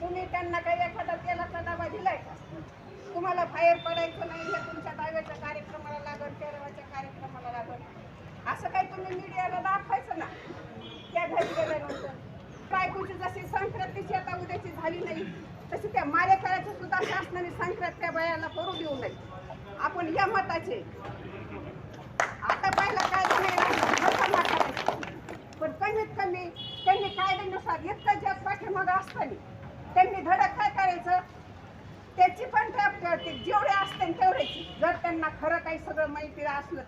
तुम्ही त्यांना काही एखादा तेलाचा डबा दिलाय का? तुम्हाला बाहेर पडायचं नाही हे तुमच्या डाव्याच्या कार्यक्रमाला लागत तेरावाच्या कार्यक्रमाला लागत असं काही तुम्ही मीडियाला दाखवायचं ना? त्या घरी गेल्यानंतर. बायकोची जशी संक्रांतीची आता उद्याची झाली नाही तशी त्या मारेकऱ्याची सुद्धा शासनाने संक्रांत त्या बायाला करू देऊ नये. आपण या मताचे. आता पाहिलं काय नाही पण कमीत कमी त्यांनी कायद्यानुसार इतकं जग पाठीमागं असताना त्यांनी धडक काय करायचं? त्याची पण जेवढे असते तेवढ्याची जर त्यांना खरं काही सगळं माहिती असलं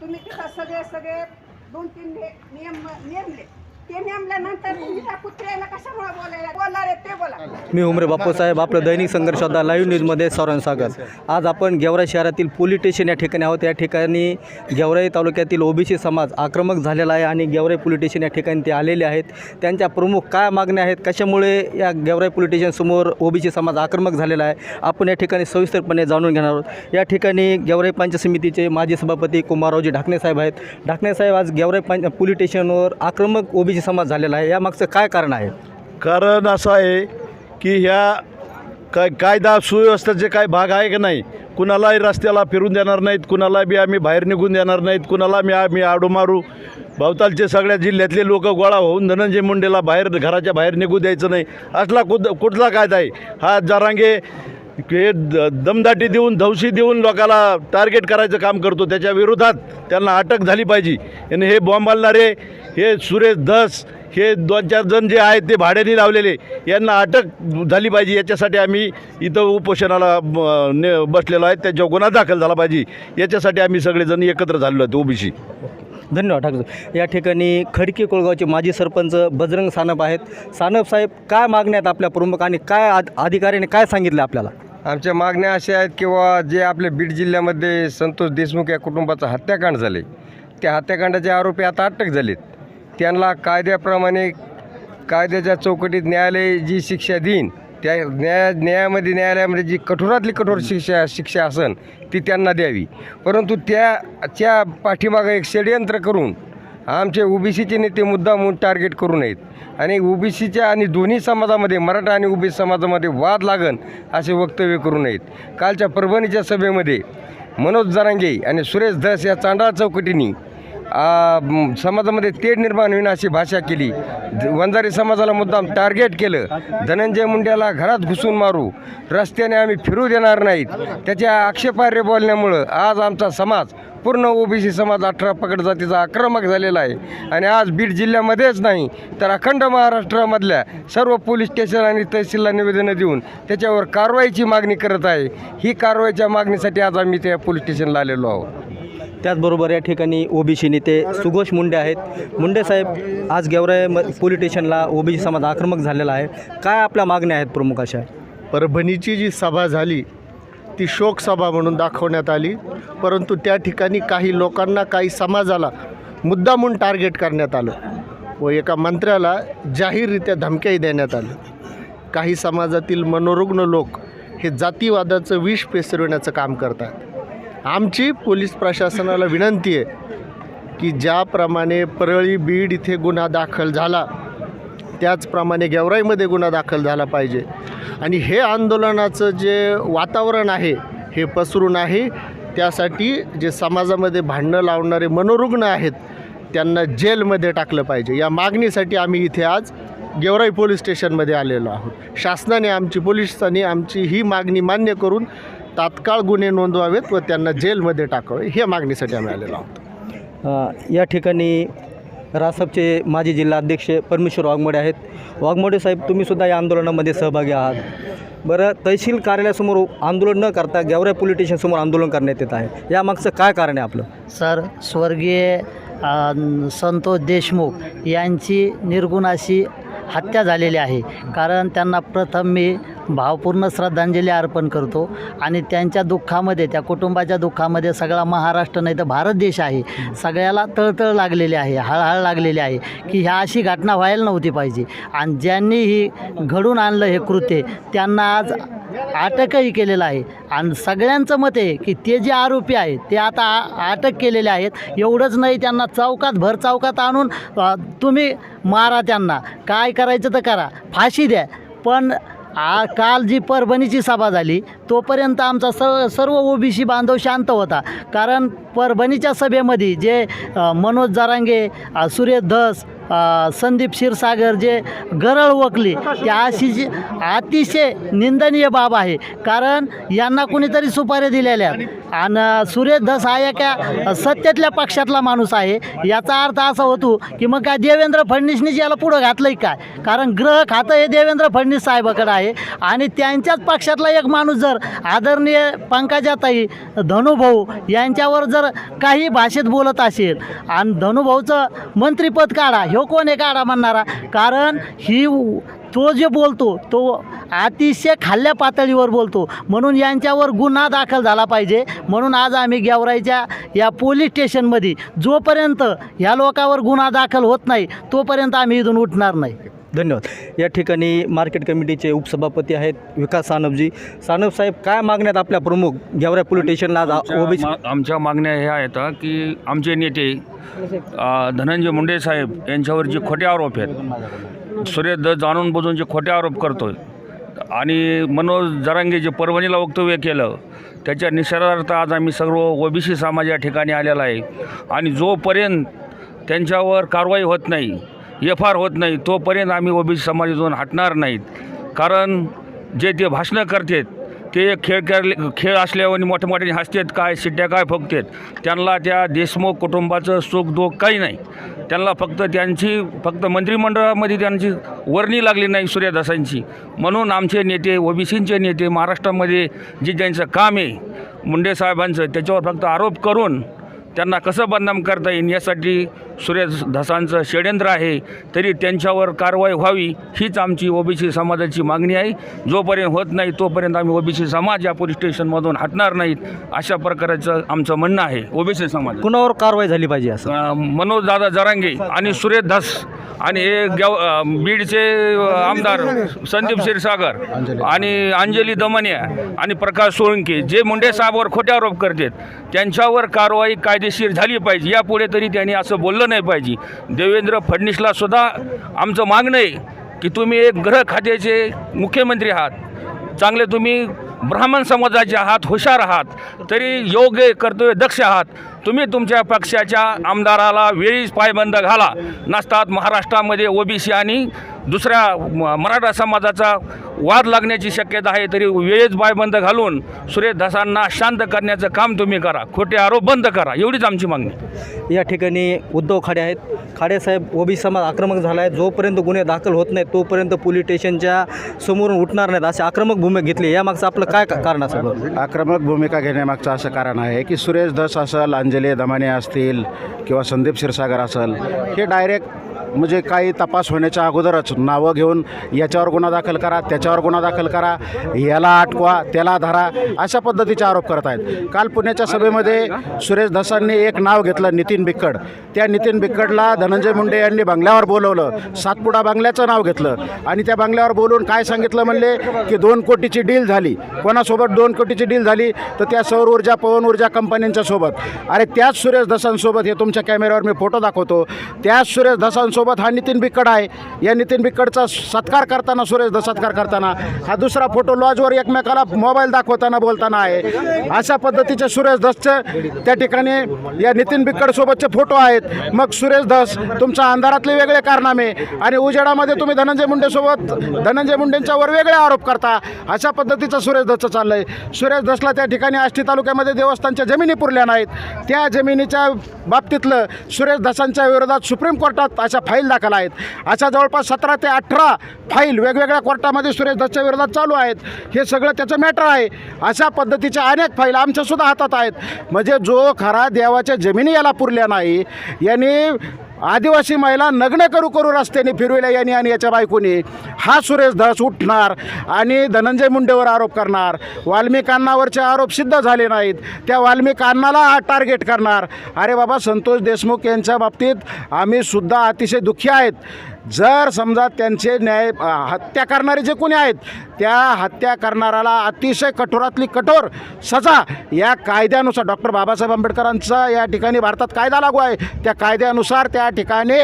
तुम्ही तिथं सगळे सगळे दोन तीन नियम नेमले ते नेमल्यानंतर तुम्ही कुत्र्याला कशामुळे बोलायला बोलणार ते बोला. मी उमरे बापूसाहेब आपलं दैनिक संघर्ष होता लाईव्ह न्यूजमध्ये सौरण सागर आज आपण गेवराई शहरातील पोलीस स्टेशन या ठिकाणी आहोत. या ठिकाणी गेवराई तालुक्यातील ओबीसी समाज आक्रमक झालेला आहे आणि गेवराई पोलीस स्टेशन या ठिकाणी ते आलेले आहेत. त्यांच्या प्रमुख काय मागण्या आहेत? कशामुळे या गेवराई पोलीस स्टेशनसमोर ओबीसी समाज आक्रमक झालेला आहे? आपण या ठिकाणी सविस्तरपणे जाणून घेणार आहोत. या ठिकाणी गेवराई पंचायत समितीचे माजी सभापती कुमाररावजी ढाकणे साहेब आहेत. ढाकणे साहेब आज गेवराई पंच पोलीस स्टेशनवर आक्रमक ओबीसी समाज झालेला आहे. यामागचं काय कारण आहे? कारण असं आहे की ह्या काय कायदा सुव्यवस्थेचे काय भाग आहे का नाही कुणालाही रस्त्याला फिरून देणार नाहीत कुणाला बी आम्ही बाहेर निघून देणार नाहीत कुणाला मी आम्ही आडू मारू. भवतालचे सगळ्या जिल्ह्यातले लोक गोळा होऊन धनंजय मुंडेला बाहेर घराच्या बाहेर निघू द्यायचं नाही. असला कुद कुठला कायदा आहे? हा जरांगे हे द दमदाटी देऊन धवशी देऊन लोकाला टार्गेट करायचं काम करतो. त्याच्या विरोधात त्यांना अटक झाली पाहिजे. आणि हे बॉम्ब आणणारे हे सुरेश धस हे दोन चार जण जे आहेत ते भाड्याने लावलेले यांना अटक झाली पाहिजे याच्यासाठी आम्ही इथं उपोषणाला ने बसलेलो आहे त्याच्यावर गुन्हा दाखल झाला पाहिजे याच्यासाठी आम्ही सगळेजण एकत्र झालेलो आहेत ओबीसी. धन्यवाद ठाकरे या ठिकाणी खडकी कोळगावचे माजी सरपंच बजरंग सानप आहेत. सानप साहेब काय मागण्या आहेत आपल्या प्रमुख आणि काय अधिकाऱ्याने काय सांगितलं आपल्याला? आमच्या मागण्या अशा आहेत किंवा जे आपले बीड जिल्ह्यामध्ये संतोष देशमुख या कुटुंबाचं हत्याकांड झाले त्या हत्याकांडाचे आरोपी आता अटक झालेत. त्यांना कायद्याप्रमाणे कायद्याच्या चौकटीत न्यायालय जी शिक्षा देईन त्या न्याया न्यायामध्ये न्यायालयामध्ये जी कठोरातली कठोर शिक्षा शिक्षा असन ती त्यांना द्यावी. परंतु त्याच्या पाठीमागं एक षडयंत्र करून आमचे ओबीसीचे नेते मुद्दा म्हणून टार्गेट करू नयेत. आणि ओबीसीच्या आणि दोन्ही समाजामध्ये मराठा आणि ओबीसी समाजामध्ये वाद लागन असे वक्तव्य करू नयेत. कालच्या परभणीच्या सभेमध्ये मनोज जरांगे आणि सुरेश धस या चांडाळ चौकटीनी समाजामध्ये तेढ निर्माण होईन अशी भाषा केली. वंजारी समाजाला मुद्दाम टार्गेट केलं. धनंजय मुंड्याला घरात घुसून मारू. रस्त्याने आम्ही फिरू देणार नाहीत. त्याच्या आक्षेपार्य बोलण्यामुळं आज आमचा समाज पूर्ण ओबीसी समाज अठरा पकड जातीचा आक्रमक झालेला आहे. आणि आज बीड जिल्ह्यामध्येच नाही तर अखंड महाराष्ट्रामधल्या सर्व पोलीस स्टेशन आणि तहसीलला निवेदनं देऊन त्याच्यावर कारवाईची मागणी करत आहे. ही कारवाईच्या मागणीसाठी आज आम्ही त्या पोलीस स्टेशनला आलेलो आहोत. त्याचबरोबर या ठिकाणी ओबीसी नेते सुघोष मुंडे आहेत. मुंडे साहेब आज गेवराय म पोलीस स्टेशनला ओबीसी समाज आक्रमक झालेला आहे. काय आपल्या मागण्या आहेत प्रमुख अशा? परभणीची जी सभा झाली ती शोकसभा म्हणून दाखवण्यात आली. परंतु त्या ठिकाणी काही लोकांना काही समाजाला मुद्दामून टार्गेट करण्यात आलं व एका मंत्र्याला जाहीररित्या धमक्याही देण्यात आलं. काही समाजातील मनोरुग्ण लोक हे जातीवादाचं विष पेसरवण्याचं काम करतात. आमची पोलीस प्रशासनाला विनंती आहे की ज्याप्रमाणे परळी बीड इथे गुन्हा दाखल झाला त्याचप्रमाणे गेवराईमध्ये गुन्हा दाखल झाला पाहिजे. आणि हे आंदोलनाचं जे वातावरण आहे हे पसरून आहे त्यासाठी जे समाजामध्ये भांडणं लावणारे मनोरुग्ण आहेत त्यांना जेलमध्ये टाकलं पाहिजे. या मागणीसाठी आम्ही इथे आज गेवराई पोलीस स्टेशनमध्ये आलेलो आहोत. शासनाने आमची पोलिसांनी आमची ही मागणी मान्य करून तात्काळ गुन्हे नोंदवावेत व त्यांना जेलमध्ये टाकावे ह्या मागणीसाठी आम्ही आलेलो आहोत. या ठिकाणी रासपचे माजी जिल्हा अध्यक्ष परमेश्वर वाघमोडे आहेत. वाघमोडे साहेब तुम्हीसुद्धा या आंदोलनामध्ये सहभागी आहात. बरं तहसील कार्यालयासमोर आंदोलन न करता गेवराई पोलीस स्टेशनसमोर आंदोलन करण्यात येत आहे. यामागचं काय कारण आहे आपलं? सर स्वर्गीय संतोष देशमुख यांची निर्गुण अशी हत्या झालेली आहे. कारण त्यांना प्रथम मी भावपूर्ण श्रद्धांजली अर्पण करतो आणि त्यांच्या दुःखामध्ये त्या कुटुंबाच्या दुःखामध्ये सगळा महाराष्ट्र नाही तर भारत देश आहे. सगळ्याला तळतळ लागलेली आहे हळहळ लागलेली आहे की ह्या अशी घटना व्हायला नव्हती पाहिजे. आणि ज्यांनी ही घडून आणलं हे कृत्य त्यांना आज अटकही केलेलं आहे. आणि सगळ्यांचं मत आहे की ते जे आरोपी आहेत ते आता आ- अटक केलेले आहेत. एवढंच नाही त्यांना चौकात भर चौकात आणून तुम्ही मारा त्यांना. काय करायचं तर करा. फाशी द्या. पण आ काल जी परभणीची सभा झाली तोपर्यंत आमचा सर्व सर्व ओबीसी बांधव शांत होता. कारण परभणीच्या सभेमध्ये जे मनोज जरांगे सुरेश धस संदीप क्षीरसागर जे गरळ ओकली त्या अशी जी अतिशय निंदनीय बाब आहे. कारण यांना कुणीतरी सुपाऱ्या दिलेल्या आहेत. आणि सुरेश धस हा एका सत्तेतल्या पक्षातला माणूस आहे. याचा अर्थ असा होतो की मग काय देवेंद्र फडणवीसनीच याला पुढं घातलं आहे काय? कारण ग्रह खातं हे देवेंद्र फडणवीस साहेबाकडे आहे. आणि त्यांच्याच पक्षातला एक माणूस जर आदरणीय पंकजाताई धनुभाऊ यांच्यावर जर काही भाषेत बोलत असेल आणि धनुभाऊचं मंत्रिपद काढा ह्यो कोण आहे काढा म्हणणारा? कारण ही तो जे बोलतो तो अतिशय खाल्ल्या पातळीवर बोलतो. म्हणून यांच्यावर गुन्हा दाखल झाला पाहिजे. म्हणून आज आम्ही गेवराईच्या या पोलीस स्टेशनमध्ये जोपर्यंत ह्या लोकांवर गुन्हा दाखल होत नाही तोपर्यंत आम्ही इथून उठणार नाही. धन्यवाद. या ठिकाणी मार्केट कमिटीचे उपसभापती आहेत विकास सानपजी. सानप साहेब काय मागण्यात आपल्या प्रमुख? गेवराई पोलीस स्टेशनला आज आमच्या ओबीसी मा- आमच्या मागण्या ह्या आहेत की आमचे नेते अ, धनंजय मुंडे साहेब यांच्यावर जे खोटे आरोप आहेत सुरेश द जाणून बुजून जे खोटे आरोप करतोय आणि मनोज जरांगे जे परभणीला वक्तव्य केलं त्याच्या निषेधार्थ आज आम्ही सर्व ओबीसी समाज या ठिकाणी आलेला आहे. आणि जोपर्यंत त्यांच्यावर कारवाई होत नाही एफ आर होत नाही तोपर्यंत आम्ही ओबीसी समाजातून हटणार नाहीत. कारण जे ते भाषणं करतात ते खेळ खेळले खेळ असल्यावर मोठ्या मोठ्याने हसतात काय शिट्ट्या काय फुकतात त्यांना त्या देशमुख कुटुंबाचं सुख दुःख काही नाही. त्यांना फक्त त्यांची फक्त मंत्रिमंडळामध्ये त्यांची वर्णी लागली नाही सूर्यदासांची. म्हणून आमचे नेते ओबीसींचे नेते महाराष्ट्रामध्ये जे ज्यांचं काम आहे मुंडे साहेबांचं त्याच्यावर फक्त आरोप करून त्यांना कसं बदनाम करता येईल यासाठी सुरेश धसांचं षड्यंत्र आहे तरी त्यांच्यावर कारवाई व्हावी हीच आमची ओबीसी समाजाची मागणी आहे. जोपर्यंत होत नाही तोपर्यंत आम्ही ओबीसी समाज या पोलीस स्टेशनमधून हटणार नाहीत अशा प्रकारचं आमचं म्हणणं आहे ओबीसी समाज. कुणावर कारवाई झाली पाहिजे असं? मनोज दादा जरांगे आणि सुरेश धस आणि हे गेव बीडचे आमदार संदीप क्षीरसागर आणि अंजली दमनिया आणि प्रकाश सोळंके जे मुंडे साहेबावर खोटे आरोप करतात त्यांच्यावर कारवाई कायदेशीर झाली पाहिजे यापुढे तरी त्यांनी असं बोललं नाही पाहिजे. देवेंद्र फडणवीसला सुद्धा आमचं मागणं आहे की तुम्ही एक गृह खात्याचे मुख्यमंत्री आहात. चांगले तुम्ही ब्राह्मण समाजाचे आहात हुशार आहात तरी योग्य कर्तव्य दक्ष आहात. तुम्ही तुमच्या पक्षाच्या आमदाराला वेळीच पायबंद घाला. नसतात महाराष्ट्रामध्ये ओबीसी आणि दुसऱ्या म- मराठा समाजाचा वाद लागण्याची शक्यता आहे तरी वेळेच पायबंद घालून सुरेश धसांना शांत करण्याचं काम तुम्ही करा. खोटे आरोप बंद करा. एवढीच आमची मागणी. या ठिकाणी उद्धव खाडे आहेत. खाडे साहेब ओबीसी समाज आक्रमक झाला आहे. जोपर्यंत गुन्हे दाखल होत नाहीत तोपर्यंत पोलीस स्टेशनच्या समोरून उठणार नाहीत असे आक्रमक भूमिका घेतली यामागचं आपलं काय का- कारण असेल? बरं? आक्रमक भूमिका घेण्यामागचं असं कारण आहे की सुरेश धस असेल अंजली दमाने असतील किंवा संदीप क्षीरसागर असेल हे डायरेक्ट म्हणजे काही तपास होण्याच्या अगोदरच नावं घेऊन याच्यावर गुन्हा दाखल करा त्याच्यावर गुन्हा दाखल करा याला अटकवा त्याला धरा अशा पद्धतीचे आरोप करत आहेत. काल पुण्याच्या सभेमध्ये सुरेश धसांनी एक नाव घेतलं नितीन बिक्कड. त्या नितीन बिक्कडला धनंजय मुंडे यांनी बंगल्यावर बोलवलं. सातपुडा बंगल्याचं नाव घेतलं. आणि त्या बंगल्यावर बोलून काय सांगितलं म्हणले? की दोन कोटीची डील झाली. कोणासोबत दोन कोटीची डील झाली? तर त्या सौर ऊर्जा पवन ऊर्जा कंपन्यांच्या सोबत. अरे त्याच सुरेश धसांसोबत हे तुमच्या कॅमेऱ्यावर मी फोटो दाखवतो. त्याच सुरेश धसांसोबत हा नितीन बिक्कड आहे. या नितीन बिक्कडचा सत्कार करताना सुरेश धस सत्कार करताना हा दुसरा फोटो लॉजवर एकमेकाला मोबाईल दाखवताना बोलताना आहे. अशा पद्धतीचे सुरेश धसचे त्या ठिकाणी या नितीन बिक्कडसोबतचे फोटो आहेत. मग सुरेश धस तुमच्या अंधारातले वेगळे कारनामे आणि उजेडामध्ये तुम्ही धनंजय मुंडेसोबत धनंजय मुंडेंच्यावर वेगळे आरोप करता अशा पद्धतीचं सुरेश धसचं चाललं आहे सुरेश धसला त्या ठिकाणी आष्टी तालुक्यामध्ये देवस्थानच्या जमिनी पुरल्या नाहीत. त्या जमिनीच्या बाबतीतलं सुरेश धसांच्या विरोधात सुप्रीम कोर्टात अशा फाईल दाखल आहेत. अशा जवळपास सतरा ते अठरा फाईल वेगवेगळ्या कोर्टामध्ये सुरेश धसच्या विरोधात चालू आहेत. हे सगळं त्याचं मॅटर आहे. अशा पद्धतीच्या अनेक फाईल आमच्यासुद्धा हातात आहेत. म्हणजे जो खरा देवाच्या जमिनी याला पुरल्या नाही यांनी आदिवासी महिला नग्न करू करू रस्त्याने फिरविल्या यांनी आणि याच्या बायकोने हा सुरेश धस उठणार आणि धनंजय मुंडेवर आरोप करणार. वाल्मिकांनावरचे आरोप सिद्ध झाले नाहीत. त्या वाल्मिकांनाला टार्गेट करणार. अरे बाबा संतोष देशमुख यांच्या बाबतीत आम्ही सुद्धा अतिशय दुःखी आहेत. जर समजा त्यांचे न्याय हत्या करणारे जे कोणी आहेत त्या हत्या करणाऱ्याला अतिशय कठोरातली कठोर सजा या कायद्यानुसार डॉक्टर बाबासाहेब आंबेडकरांचा या ठिकाणी भारतात कायदा लागू आहे. त्या कायद्यानुसार त्या ठिकाणी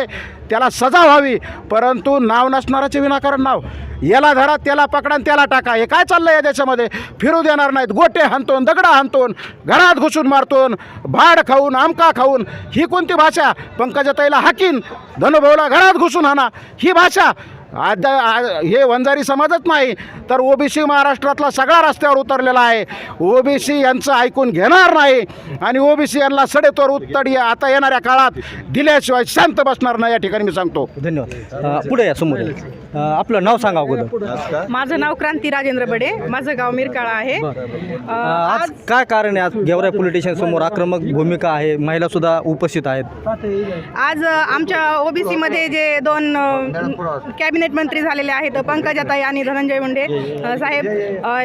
त्याला सजा व्हावी. परंतु नाव नसणाराचे विनाकारण नाव. याला धरा त्याला पकडा त्याला टाका. हे काय चाललं या देशामध्ये? फिरू देणार नाहीत. गोटे हाणतोन दगडा हाणतोन घरात घुसून मारतोन भाड खाऊन आमका खाऊन. ही कोणती भाषा? पंकजाताईला हाकीन. धनुभाऊला घरात घुसून हाणा ही भाषा आज आ- हे वंजारी समाजच नाही तर ओबीसी महाराष्ट्रातला सगळा रस्त्यावर उतरलेला आहे. ओबीसी यांचं ऐकून घेणार नाही आणि ओबीसी यांना सडेतोर उत्तर या- आता येणाऱ्या काळात दिल्याशिवाय शांत बसणार नाही या ठिकाणी मी सांगतो. धन्यवाद. पुढे या समोर आपलं नाव सांगा अगोदर. माझं नाव क्रांती राजेंद्र बडे. माझं गाव मिरकाळा आहे. आज काय कारण आहे? आज गेवराई पोलीस स्टेशन समोर आक्रमक भूमिका आहे. महिला सुद्धा उपस्थित आहेत. आज आमच्या ओबीसीमध्ये जे दोन अ, कॅबिनेट मंत्री झालेले आहेत पंकजाताई आणि धनंजय मुंडे. साहेब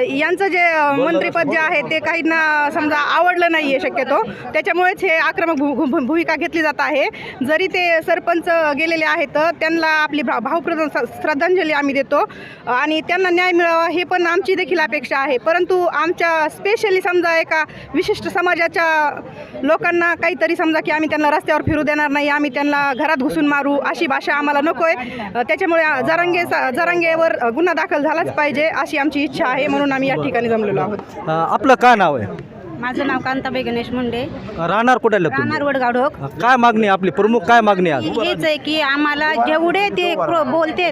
यांचं जे मंत्रिपद जे आहे ते काहींना समजा आवडलं नाही आहे शक्यतो. त्याच्यामुळेच हे आक्रमक भू भूमिका घेतली जात आहे. जरी ते सरपंच गेलेले आहेत त्यांना आपली भा भावप्रधान स- श्रद्धांजली आम्ही देतो. आणि त्यांना न्याय मिळावा हे पण आमची देखील अपेक्षा आहे. परंतु आमच्या स्पेशली समजा एका विशिष्ट समाजाच्या लोकांना काहीतरी समजा की आम्ही त्यांना रस्त्यावर फिरू देणार नाही आम्ही त्यांना घरात घुसून मारू अशी भाषा आम्हाला नको आहे त्याच्यामुळे जरांगे जरांगेवर गुन्हा दाखल झालाच पाहिजे अशी आमची इच्छा आहे म्हणून आम्ही या ठिकाणी जमलेलो आहोत. अ, आपलं काय नाव आहे? माझं नाव कांताबाई गणेश मुंडे. राहणार कुठे राहणार वडगाव ढोक काय मागणी आहे आपली? प्रमुख काय मागणी आहे आज? हेच आहे की आम्हाला जेवढे ते प्र- बोलते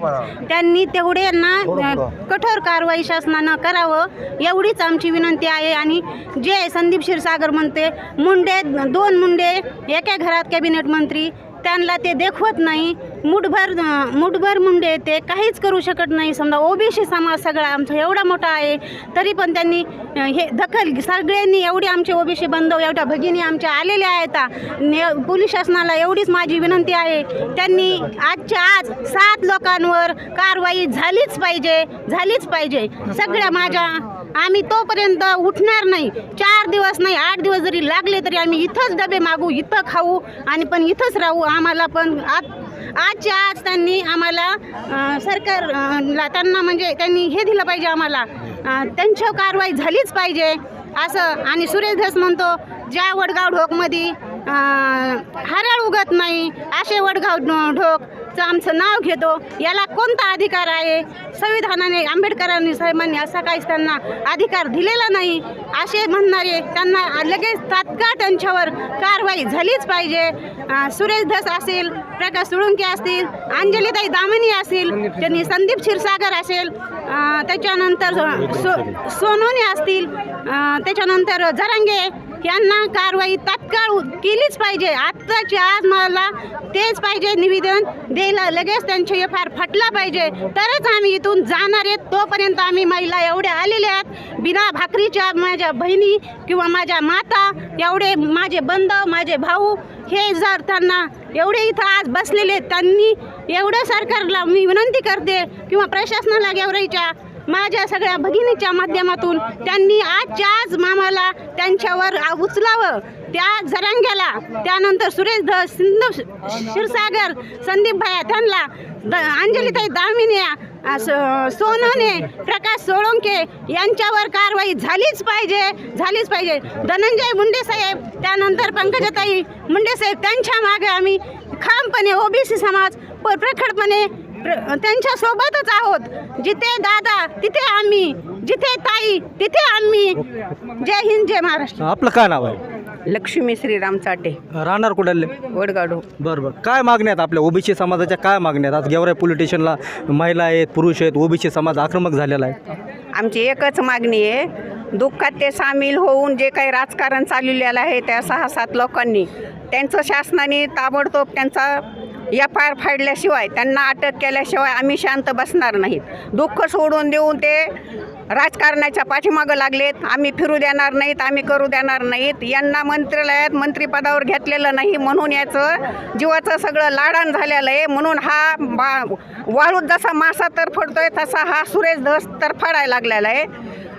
त्यांनी तेवढे ना अ, कठोर कारवाई शासनानं करावं एवढीच आमची विनंती आहे. आणि जे संदीप क्षीरसागर म्हणते मुंडे दोन मुंडे एका घरात कॅबिनेट मंत्री त्यांना ते देखवत नाही. मुठभर मुठभर मुंडे ते काहीच करू शकत नाही. समजा ओबीसी समाज सगळा आमचा एवढा मोठा आहे तरी पण त्यांनी हे दखल सगळ्यांनी एवढे आमचे ओबीसी बांधव एवढ्या भगिनी आमच्या आलेल्या आहेत. ने पोलीस शासनाला एवढीच माझी विनंती आहे. त्यांनी आजच्या आज सात लोकांवर कारवाई झालीच पाहिजे झालीच पाहिजे. सगळ्या माझ्या आम्ही तोपर्यंत उठणार नाही. चार दिवस नाही आठ दिवस जरी लागले तरी आम्ही इथंच डबे मागू इथं खाऊ आणि पण इथंच राहू. आम्हाला पण आज आजच्या आज त्यांनी आम्हाला सरकारला त्यांना म्हणजे त्यांनी हे दिलं पाहिजे आम्हाला त्यांच्यावर कारवाई झालीच पाहिजे असं आणि सुरेश धस म्हणतो ज्या वडगाव ढोकमध्ये हराळ उगत नाही असे वडगाव ढो- चं आमचं नाव घेतो. याला कोणता अधिकार आहे? संविधानाने आंबेडकरांनी साहेबांनी असा काहीच त्यांना अधिकार दिलेला नाही. असे म्हणणारे त्यांना लगेच तात्काळ त्यांच्यावर कारवाई झालीच पाहिजे. सुरेश धस असेल प्रकाश सुळुंके असतील अंजलीताई दामिनी असेल त्यांनी संदीप क्षीरसागर असेल त्याच्यानंतर सो सोनोने असतील त्याच्यानंतर जरांगे यांना कारवाई तात्काळ उ- केलीच पाहिजे. आत्ताची आज मला तेच पाहिजे निवेदन द्यायला लगेच त्यांचे एफ आर फटला पाहिजे. तरच आम्ही इथून जाणार आहेत तोपर्यंत आम्ही महिला एवढ्या आलेल्या आहेत. बिना भाकरीच्या माझ्या बहिणी किंवा माझ्या माता एवढे माझे बंधव माझे भाऊ हे जर त्यांना एवढे इथं आज बसलेले त्यांनी एवढं सरकारला मी विनंती करते किंवा प्रशासनाला गेवराईच्या माझ्या सगळ्या भगिनीच्या माध्यमातून त्यांनी आजच्या आज मामाला त्यांच्यावर उचलावं. त्या जरांग्याला त्यानंतर सुरेश ध सिंधू क्षीरसागर संदीप भाया त्यांना द अंजलीताई दामिनिया अ, स- प्रकाश सोळंके यांच्यावर कारवाई झालीच पाहिजे झालीच पाहिजे. धनंजय मुंडे साहेब त्यानंतर पंकजाताई मुंडे साहेब त्यांच्या मागे आम्ही खामपणे ओबीसी समाज प- प्रखरपणे प्र- त्यांच्या सोबतच आहोत. जिथे दादा तिथे आम्ही. जिथे ताई तिथे आम्ही. जय हिंद जय महाराष्ट्र. आपलं काय नाव आहे? लक्ष्मी श्रीराम चाटे. राहणार कुठे वडगाडू बरं बरं. काय मागण्या आहेत आपल्या? ओबीसी समाजाच्या काय मागण्या आहेत? आज गेवराई पोलीस स्टेशनला महिला आहेत पुरुष आहेत ओबीसी समाज आक्रमक झालेला आहे. आमची एकच मागणी आहे. दुःखात ते सामील होऊन जे काही राजकारण चाललेलं आहे त्या सहा सात लोकांनी. त्यांचं शासनाने ताबडतोब त्यांचा एफ आय आर फाडल्याशिवाय त्यांना अटक केल्याशिवाय आम्ही शांत बसणार नाहीत. दुःख सोडून देऊन ते राजकारणाच्या पाठीमागं लागलेत. आम्ही फिरू देणार नाहीत आम्ही करू देणार नाहीत. यांना मंत्रालयात मंत्रिपदावर घेतलेलं नाही म्हणून याचं जीवाचं सगळं लाडान झालेलं आहे. म्हणून हा बा वाळूत जसा मासा तरफडतोय तसा हा सुरेश धस तरफडायला लागलेला आहे.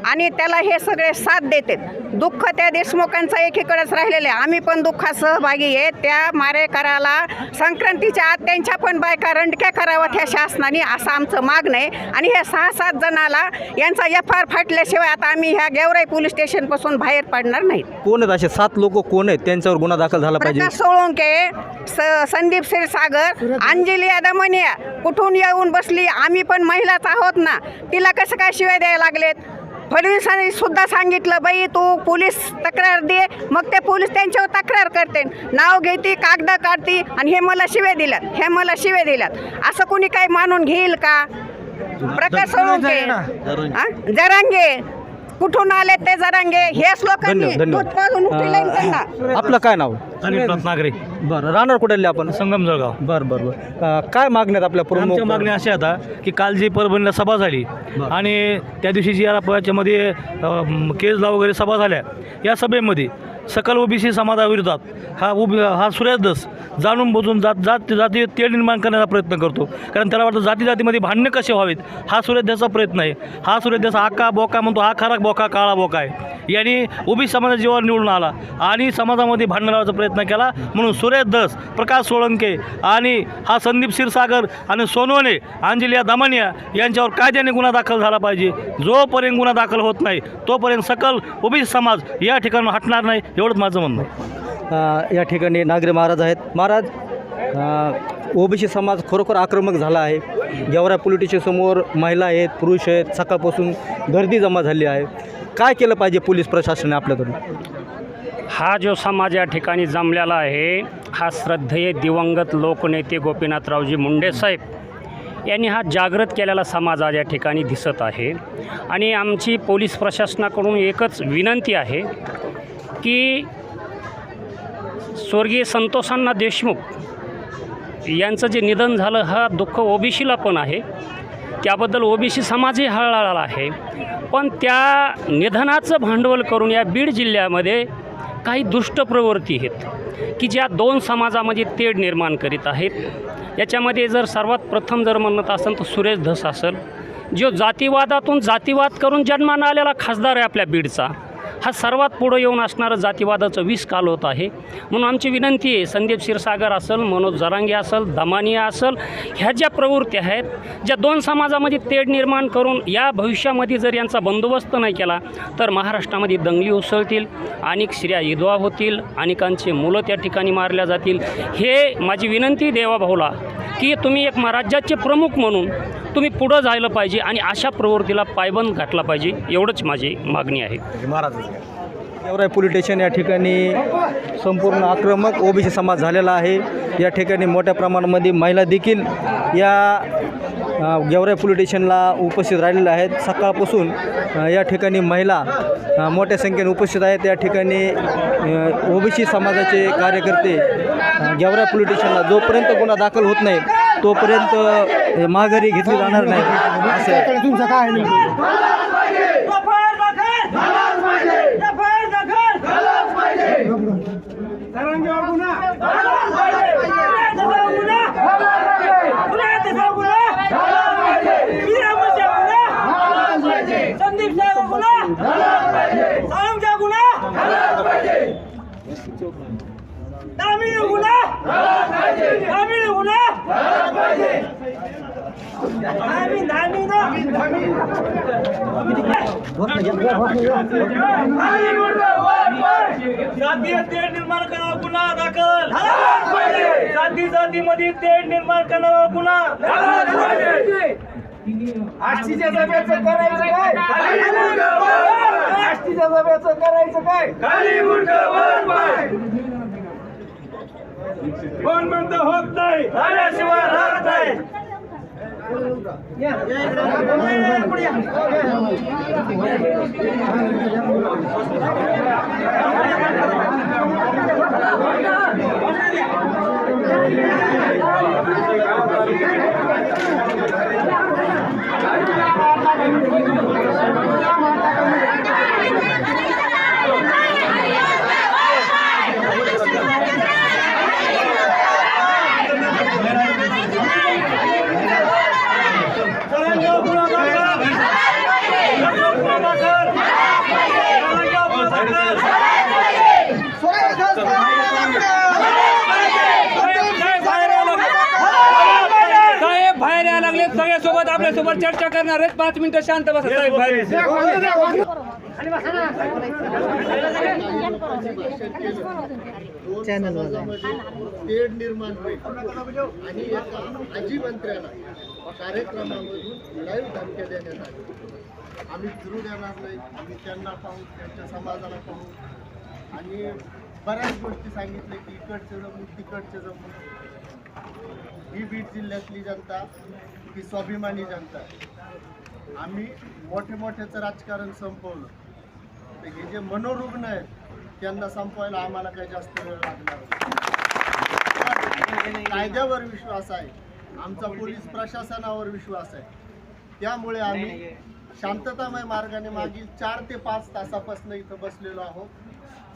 आणि त्याला हे सगळे साथ देतात. दुःख त्या देशमुखांचं एकीकडेच राहिलेलं आहे. आम्ही पण दुःखात सहभागी आहे. त्या मारेकराला संक्रांतीच्या आत त्यांच्या पण बायका रंडक्या कराव्यात ह्या शासनाने असं आमचं मागणं आहे. आणि ह्या सहा सात जणाला यांचा एफ आर फाटल्याशिवाय आता आम्ही ह्या गेवराई पोलीस स्टेशनपासून बाहेर पडणार नाहीत. कोण आहेत असे सात लोक? कोण आहेत? त्यांच्यावर गुन्हा दाखल झाला पाहिजे. प्रकाश सोळंके स संदीप क्षीरसागर अंजली अदमनिया कुठून येऊन बसली? आम्ही पण महिलाच आहोत ना. तिला कसं काय शिवाय द्यायला लागलेत? फडणवीसांनी सुद्धा सांगितलं बाई तू पोलीस तक्रार दे मग ते पोलीस त्यांच्यावर तक्रार करते. नाव घेते कागद काढते आणि हे मला शिवे दिल्यात हे मला शिवे दिल्यात. असं कोणी काही मानून घेईल का? प्रकाश? जरांगे. कुठून आले ते जरांगे? हेच लोकांनी धन्यवाद. दूध धन्यवाद पाजून त्यांना. आपलं काय नाव? अनिल नागरे. बरं राहणार कुठले आपण? संगम जळगाव बरं बरं बरं. अं, काय मागण्यात आपल्या प्रमुख आमच्या मागणी अशी आता की काल जी परभणीला सभा झाली आणि त्या दिवशी जी याच्यामध्ये केसला वगैरे सभा झाल्या या सभेमध्ये सकल ओबीसी समाजाविरोधात हा उभी हा सुरेश जाणून बुजून जात जात जाती तेढ निर्माण करण्याचा प्रयत्न करतो. कारण त्याला वाटतं जाती जातीमध्ये भांडणं कसे व्हावेत? हा सूर्याध्याचा प्रयत्न आहे. हा सुरेश आका बोका म्हणतो हा खरा बोका काळा बोका आहे. यांनी ओबीसी समाजा जीवावर निवडून आला आणि समाजामध्ये भांडण लावायचा प्रयत्न केला. म्हणून सुरेश दस प्रकाश सोळंके आणि हा संदीप क्षीरसागर आणि सोनवणे अंजलिया दमानिया यांच्यावर कायद्याने गुन्हा दाखल झाला पाहिजे. जोपर्यंत गुन्हा दाखल होत नाही तोपर्यंत सकल ओबीसी समाज या ठिकाणी हटणार नाही. एवढंच माझं म्हणणं आहे. या ठिकाणी नागरे महाराज आहेत. महाराज ओबीसी समाज खरोखर आक्रमक झाला आहे. गेवरा पोलिटिशन समोर महिला आहेत पुरुष आहेत. सकाळपासून गर्दी जमा झाली आहे. काय केलं पाहिजे पोलीस प्रशासनाने आपल्याकडून? हा जो समाज या ठिकाणी जमलेला आहे हा श्रद्धेय दिवंगत लोकनेते गोपीनाथरावजी मुंडे साहेब यांनी हा जागृत केलेला समाज आज या ठिकाणी दिसत आहे. आणि आमची पोलीस प्रशासनाकडून एकच विनंती आहे की स्वर्गीय संतोषांना देशमुख यांचं जे निधन झालं हा दुःख ओबीसीला पण आहे. त्याबद्दल ओबीसी समाजही हळहळला आहे. पण त्या निधनाचं भांडवल करून या बीड जिल्ह्यामध्ये काही दुष्ट प्रवृत्ती आहेत की ज्या दोन समाजामध्ये तेढ निर्माण करीत आहेत. याच्यामध्ये जर सर्वात प्रथम जर म्हणत असेल तर सुरेश धस असेल जो जातीवादातून जातीवाद करून जन्मानं आलेला खासदार आहे आपल्या बीडचा. हा सर्वात पुढं येऊन असणारं जातीवादाचं विष काल होत आहे. म्हणून आमची विनंती आहे संदीप क्षीरसागर असेल मनोज जरांगे असेल दमानिया असेल ह्या ज्या प्रवृत्ती आहेत ज्या दोन समाजामध्ये तेढ निर्माण करून या भविष्यामध्ये जर यांचा बंदोबस्त नाही केला तर महाराष्ट्रामध्ये दंगली उसळतील अनेक स्त्रिया विधवा होतील अनेकांचे मुलं त्या ठिकाणी मारल्या जातील. हे माझी विनंती देवाभाऊला. की तुम्ही एक महाराज्याचे प्रमुख म्हणून तुम्ही पुढं जायला पाहिजे आणि अशा प्रवृत्तीला पायबंद घातला पाहिजे एवढंच माझी मागणी आहे. महाराज. पोलीस स्टेशन या ठिकाणी संपूर्ण आक्रमक ओबीसी समाज झालेला आहे. या ठिकाणी मोठ्या प्रमाणामध्ये महिला देखील या अ, गेवराई पोलीस स्टेशनला उपस्थित राहिलेल्या आहेत. सकाळपासून या ठिकाणी महिला मोठ्या संख्येने उपस्थित आहेत. या ठिकाणी ओबीसी समाजाचे कार्यकर्ते अ, गेवराई पोलीस स्टेशनला जोपर्यंत गुन्हा दाखल होत नाही तोपर्यंत माघारी घेतली जाणार नाही असं आहे. जातीय तेढ निर्माण करणारा गुन्हा दाखल. जाती जातीमध्ये तेढ निर्माण करणारा गुन्हा. आष्टीच्या सभेचं करायचं काय? आष्टीच्या सभेचं करायचं काय? कोण म्हणतं होत नाही? झाल्याशिवाय राहत नाही. गुन्हा दाखल साहेब बाहेर यायला लागले आपल्यासोबत चर्चा करणार आहेत. पाच मिनिटं शांत बसा साहेब. तेढ निर्माण होईल. आणि एका आजी मंत्र्याला कार्यक्रमामधून लाईव्ह धमक्या देण्यात आल्या. आम्ही फिरू देणार नाही. आम्ही त्यांना पाहू त्यांच्या समाजाला पाहू. आणि बऱ्याच गोष्टी सांगितल्या की इकडचे जमू तिकडचे जमू. ही बीड जिल्ह्यातली जनता ही स्वाभिमानी जनता आम्ही मोठे मोठ्याचं राजकारण संपवलं. तर हे जे मनोरुग्ण आहेत त्यांना संपवायला आम्हाला काही जास्त वेळ लागणार. कायद्यावर विश्वास आहे. आमचा पोलीस प्रशासनावर विश्वास आहे. त्यामुळे आम्ही शांततामय मार्गाने मागील चार ते पाच तासापासून इथं बसलेलो आहोत.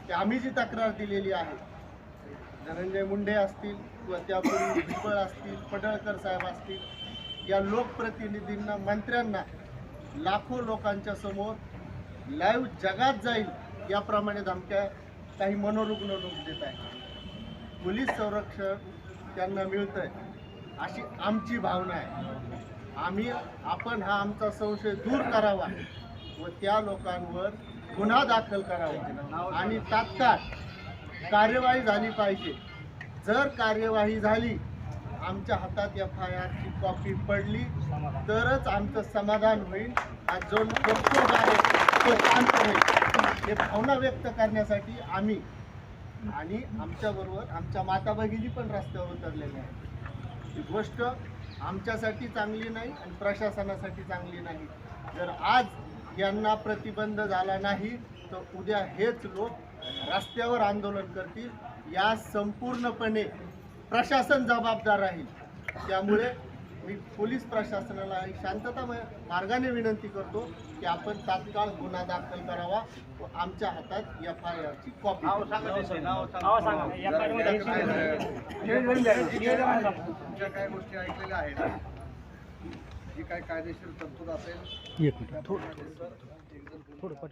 की आम्ही जी तक्रार दिलेली आहे धनंजय मुंडे असतील किंवा त्यापूर्वी भुजबळ असतील पडळकर साहेब असतील या लोकप्रतिनिधींना मंत्र्यांना लाखो लोकांच्या समोर लाईव्ह जगात जाईल याप्रमाणे धमक्या काही मनोरुग्ण लोक देत आहेत. पोलीस संरक्षण त्यांना मिळतंय अशी आमची भावना आहे. आम्ही आपण हा आमचा संशय दूर करावा व त्या लोकांवर गुन्हा दाखल करावा आणि तात्काळ कार्यवाही झाली पाहिजे. जर कार्यवाही झाली आमच्या हातात एफ आय आरची कॉपी पडली. तरच आमचं समाधान होईल. हा जो निर्दोष आहे तो शांत होईल. हे भावना व्यक्त करण्यासाठी आम्ही आणि आमच्याबरोबर आमच्या माता भगिनी पण रस्त्यावर उतरलेल्या आहेत. ही गोष्ट आमच्यासाठी चांगली नाही आणि प्रशासनासाठी चांगली नाही. जर आज यांना प्रतिबंध झाला नाही तर उद्या हेच लोक रस्त्यावर आंदोलन करतील. या संपूर्णपणे प्रशासन जबाबदार राहील त्यामुळे मी पोलीस प्रशासनाला ही शांततामय मार्गाने विनंती करतो की आपण तात्काळ गुन्हा दाखल करावा व आमच्या हातात एफ आय आरची कॉपी. तुमच्या काय गोष्टी ऐकलेल्या आहेत जी काय कायदेशीर तरतूद असेल एक मिनिट. थोडं.